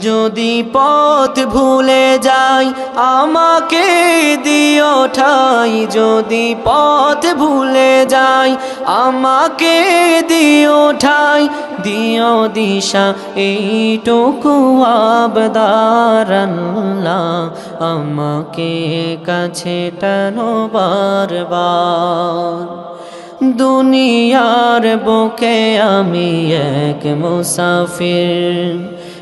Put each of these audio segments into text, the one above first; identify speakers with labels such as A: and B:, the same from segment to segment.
A: যদি পথ ভুলে যাই, আমাকে দিও ঠাই। যদি পথ ভুলে যাই, আমাকে দিও ঠাই। দিও দিশা, এইটুকু আবদার আল্লাহ আমাকে কাছে টানো বারবার। দুনিয়ার বুকে আমি এক মুসাফির।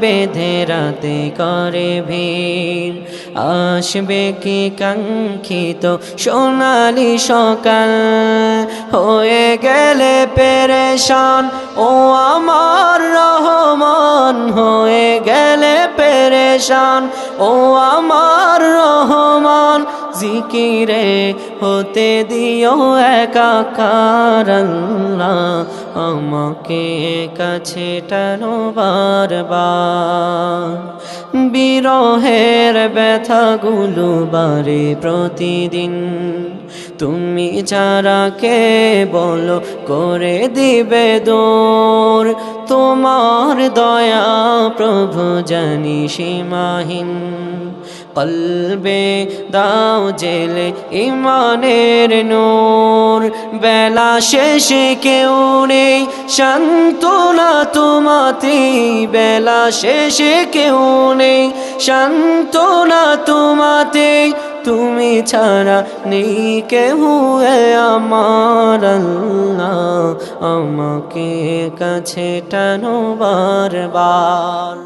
A: বেঁধে রাতে করে ভিড়। আসবে কি কাঙ্ক্ষিত সোনালি সকাল? হয়ে গেলে পেরেশান, ও আমার রহমান। হয়ে গেলে পেরেশান ও আমার রহমান, জিকিরে হতে দিও একাকার আমাকে কাছে টানো বারবার। বিরহের ব্যথাগুলো বারে প্রতিদিন। তুমি ছাড়া কে বলো, করে দিবে দোর। তোমার দয়া প্রভু জানি সীমাহীন। কলবে দাও জেলে ইমানের নূর। বেলা শেষে কেউ নেই শান্তনা তোমাতে। বেলা শেষে কেউ নেই শান্তনা তোমাতে। তুমি ছাড়া নেই কেহ আমার আল্লাহ। আমাকে কাছে টানো বারবার।